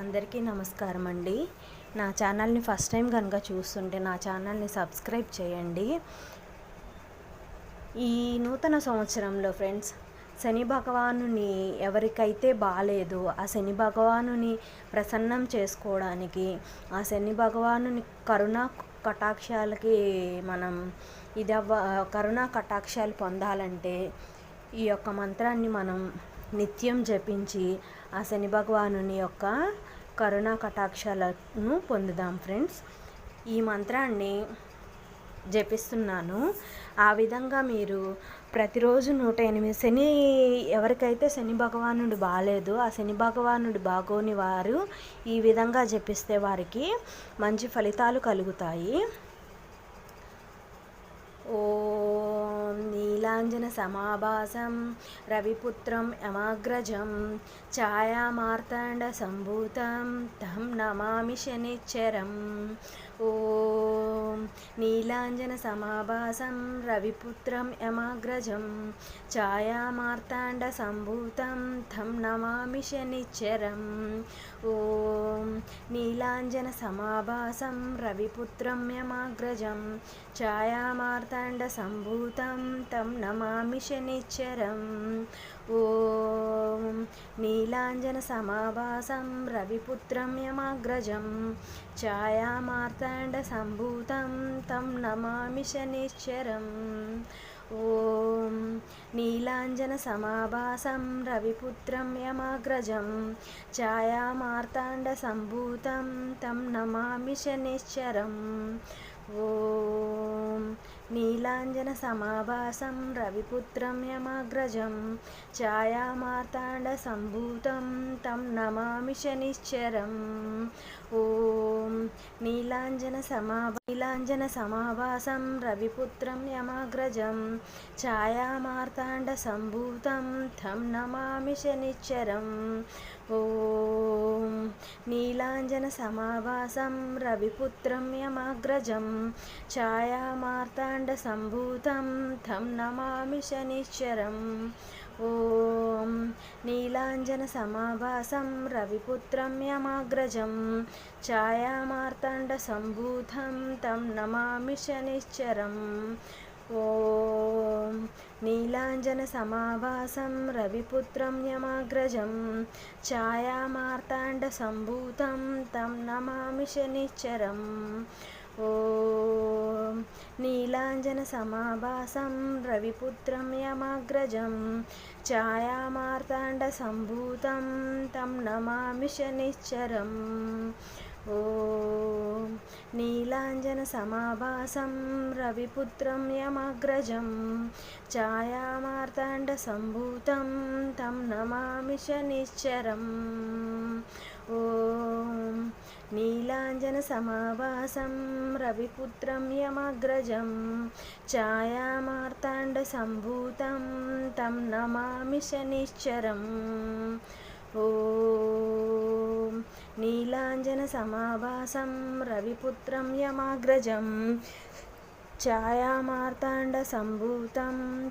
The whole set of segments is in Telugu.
అందరికీ నమస్కారం అండి. నా ఛానల్ని ఫస్ట్ టైం కనుక చూస్తుంటే నా ఛానల్ని సబ్స్క్రైబ్ చేయండి. ఈ నూతన సంవత్సరంలో ఫ్రెండ్స్ శని భగవానుని ఎవరికైతే బాగాలేదు ఆ శని భగవానుని ప్రసన్నం చేసుకోవడానికి ఆ శని భగవానుని కరుణా కటాక్షాలకి మనం ఇది అవ్వ కరుణా కటాక్షాలు పొందాలంటే ఈ యొక్క మంత్రాన్ని మనం నిత్యం జపించి ఆ శని భగవానుని యొక్క కరుణా కటాక్షాలను పొందుదాం ఫ్రెండ్స్. ఈ మంత్రాన్ని జపిస్తున్నాను. ఆ విధంగా మీరు ప్రతిరోజు నూట ఎనిమిది శని ఎవరికైతే శని భగవానుడు బాగాలేదు ఆ శని భగవానుడు బాగోని వారు ఈ విధంగా జపిస్తే వారికి మంచి ఫలితాలు కలుగుతాయి. ఓం నీలాంజన సమాభాసం రవిపుత్రం యమాగ్రజం ఛాయామార్తాండ సంభూతం తం నమామి శనిచ్చరం. ఓం నీలాంజన సమాభాసం రవిపుత్రం యమాగ్రజం ఛాయామార్తాండ సంభూతం తం నమామి శనిచ్చరం. ఓ నీలాంజన సమాభాసం రవిపుత్రమ్యమాగ్రజం ఛాయామార్తాండ సంభూతం తం నమామి శనిచ్చరం. ఓం నీలాంజన సమాభాసం రవిపుత్రమ్యమాగ్రజం ఛాయామార్తాండ సంభూతం తం నమామి శనిచ్చరం. ఓం నీలాంజన సమాభాసం రవిపుత్రం యమాగ్రజం ఛాయామార్తాండ సంభూతం తం నమామి శనిశ్చరం. ఓం నీలాంజన సమాభాసం రవిపుత్రం యమాగ్రజం ఛాయామార్తాండ సంభూతం తం నమామి శనిశ్చరం. ఓం నీలాంజన సమా నీలాంజన సమాభాసం రవిపుత్రం యమాగ్రజం ఛాయామార్తాండ సంభూతం తం నమామి శనిశ్చరం. ఓం నీలాంజన సమాభాసం రవిపుత్రం యమాగ్రజం ఛాయామార్తాండ సంభూతం తం నమామి శనిశ్చరం ఓం నీలాంజన సమాభాసం రవిపుత్రం యమాగ్రజం ఛాయామార్తాండ సంభూతం తం నమామి శనిశ్చరం ఓం నీలాంజన సమాభాసం రవిపుత్రం యమాగ్రజం ఛాయామార్తాండ సంభూతం తం నీలాంజన సమాభాసం రవిపుత్రం యమాగ్రజం ఛాయామార్తాండ సంభూతం తం నమామి శనిశ్చరం ఓం నీలాంజన సమాభాసం రవిపుత్రం యమగ్రజం ఛాయామార్తాండ సంభూతం తం నమామి శనిశ్చరం ఓ నీలాంజన సమాభాసం రవిపుత్రం యమాగ్రజం ఛాయామార్తాండ సంభూతం తం నమామి శనిశ్చరం. ఓం నీలాంజన సమాభాసం రవిపుత్రం యమాగ్రజం ఛాయామార్తాండ సంభూతం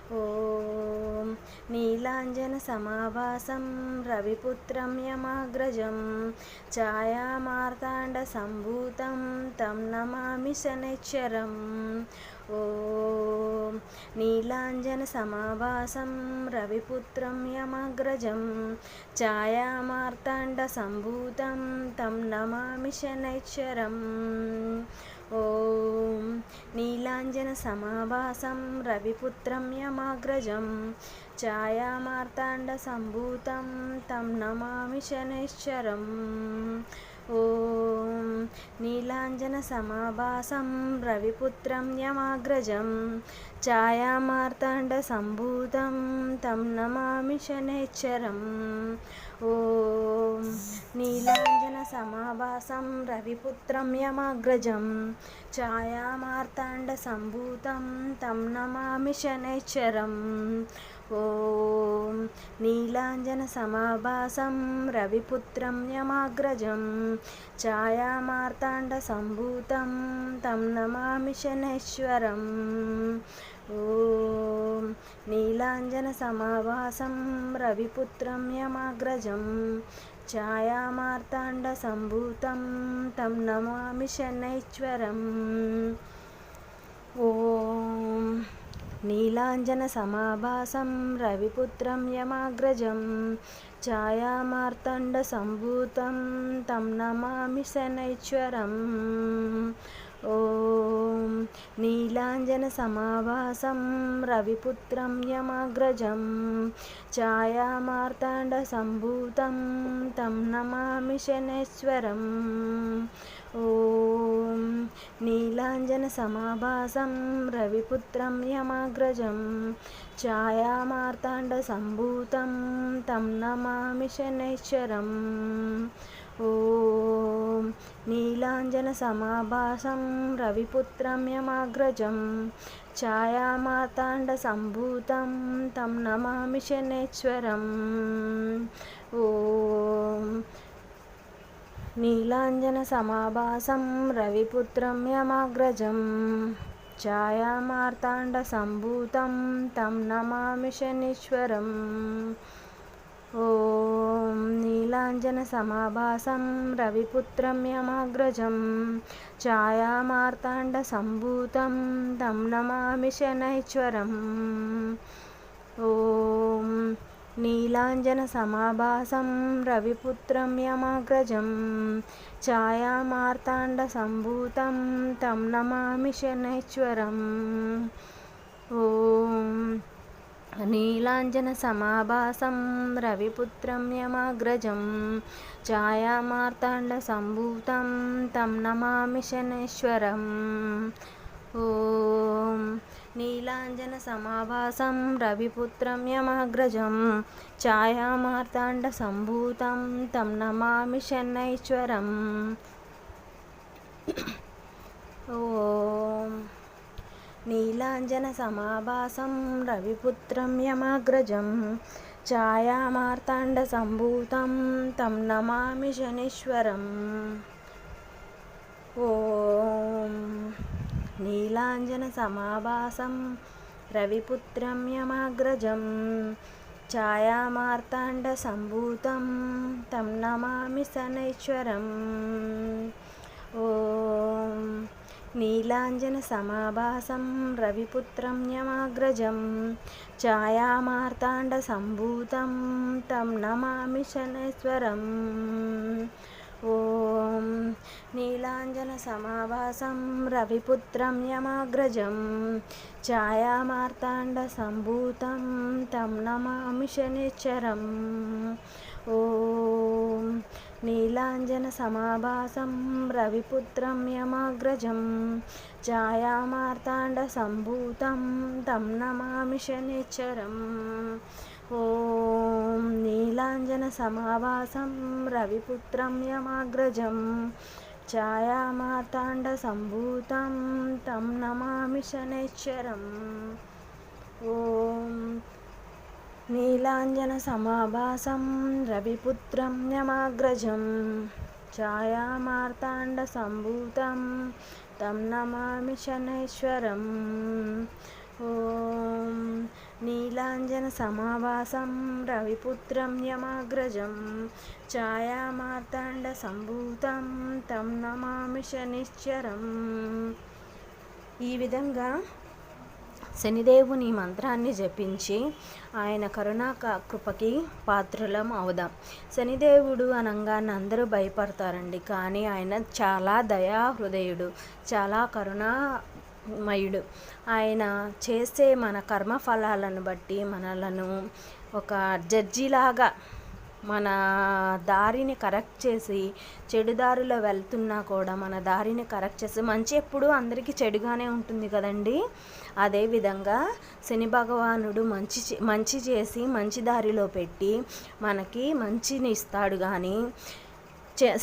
ఓం నీలాంజన సమాభాసం రవిపుత్రం యమాగ్రజం ఛాయామార్తాండ సంభూతం తం నమామి శనైశ్చరం ఓం నీలాంజన సమాభాసం రవిపుత్రం యమాగ్రజం ఛాయామార్తాండ సంభూతం తం నమామి శనైశ్చరం ఓం నీలాంజన సమాభాసం రవిపుత్రం యమాగ్రజం ఛాయామార్తాండ సంభూతం తం నమామి శనైశ్చరం ఓం నీలాంజన సమాభాసం రవిపుత్రం యమాగ్రజం ఛాయామార్తాండ సంభూతం తం నమామి శనేశ్వరం ఓం నీలాంజన సమాభాసం రవిపుత్రం యమాగ్రజం ఛాయామార్తాండ సంభూతం తం నమామి శనేశ్వరం ఓం నీలాంజన సమాభాసం రవిపుత్రం యమాగ్రజం ఛాయామార్తాండ సంభూతం తం నమామి శనేశ్వరం. ఓం నీలాంజన సమాభాసం రవిపుత్రం యమాగ్రజం ఛాయామార్తాండ సంభూతం తం నమామి శనైశ్వరం. నీలాంజన సమాభాసం రవిపుత్రం యమాగ్రజం ఛాయామార్తాండ సంభూతం తం నమామి శనైశ్వరం. ఓం నీలాంజన సమాభాసం రవిపుత్రం యమాగ్రజం ఛాయామార్తాండ సంభూతం తం నమామి శనైశ్వరం. ఓం నీలాంజన సమాభాసం రవిపుత్రం యమాగ్రజం ఛాయామార్తాండ సంభూతం తం నమామి శనైశ్వరం ఓం నీలాంజన సమాభాసం రవిపుత్రం యమాగ్రజం ఛాయామాతాండ సంభూతం తం నమామి శనేశ్వరం ఓం నీలాంజన సమాభాసం రవిపుత్రం యమాగ్రజం. ఛాయామార్తాండ సంభూతం తం నమామి శనీశ్వరం. ఓం నీలాంజన సమాభాసం రవిపుత్రం యమాగ్రజం. ఛాయామార్తాండ సంభూతం తం నమామి శనైశ్వరం. ఓం నీలాంజన సమాభాసం రవిపుత్రం యమాగ్రజం ఛాయామార్తాండ సంభూతం తం నమామి శనైశ్వరం. ఓం నీలాంజన ఓం. నీలాంజన సమాభాసం రవిపుత్రం యమగ్రజం ఛాయామార్తాండ సంభూతం తం నమామి శన్నైశ్వరం. ఓం. నీలాంజన సమాభాసం రవిపుత్రం యమగ్రజం ఛాయామార్తాండ సంభూతం తం నమామి శనీశ్వరం. ఓం. నీలాంజన సమాభాసం రవిపుత్రం యమాగ్రజం ఛాయామార్తాండ సంభూతం తం నమామి సనైశ్వరం ఓం నీలాంజన సమాభాసం రవిపుత్రం యమాగ్రజం ఛాయామార్తాండ సంభూతం తం నమామి శనేశ్వరం. ఓం. నీలాంజన సమావాసం రవిపుత్రం యమాగ్రజం ఛాయామార్తాండ సంభూతం తం నమామి శనిశ్చరం. ఓం. నీలాంజన సమాభాసం రవిపుత్రం యమాగ్రజం ఛాయామార్తాండ సంభూతం తం నమామి శనిశ్చరం. ఓం నీలాంజన సమావాసం రవిపుత్రం యమాగ్రజం ఛాయామార్తాండ సంభూతం తం నమామి శనైశ్వరం. ఓం నీలాంజన సమాభాసం రవిపుత్రం యమాగ్రజం ఛాయామార్తాండ సంభూతం తం నమామి శనైశ్వరం. ఓం నీలాంజన సమావాసం రవిపుత్రం యమాగ్రజం ఛాయామార్తాండ సంభూతం తం నమామి శనిశ్చరం. ఈ విధంగా శనిదేవుని మంత్రాన్ని జపించి ఆయన కరుణా కృపకి పాత్రలం అవుదాం. శనిదేవుడు అనగానే అందరూ భయపడతారండి కానీ ఆయన చాలా దయా హృదయుడు చాలా మయుడు. ఆయన చేసే మన కర్మ ఫలాలను బట్టి మనలను ఒక జడ్జిలాగా మన దారిని కరెక్ట్ చేసి చెడు దారిలో వెళ్తున్నా కూడా మన దారిని కరెక్ట్ చేసి మంచి ఎప్పుడు అందరికీ చెడుగానే ఉంటుంది కదండి. అదేవిధంగా శని భగవానుడు మంచి మంచి చేసి మంచి దారిలో పెట్టి మనకి మంచిని ఇస్తాడు కానీ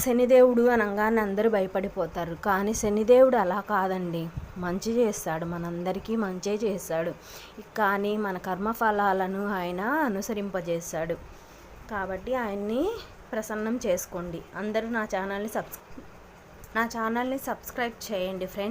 శనిదేవుడు అనగానే అందరూ భయపడిపోతారు. కానీ శనిదేవుడు అలా కాదండి. మంచి చేస్తాడు. మనందరికీ మంచే చేస్తాడు. కానీ మన కర్మఫలాలను ఆయన అనుసరింపజేస్తాడు. కాబట్టి ఆయన్ని ప్రసన్నం చేసుకోండి. అందరూ నా ఛానల్ని సబ్స్ నా ఛానల్ని సబ్స్క్రైబ్ చేయండి ఫ్రెండ్స్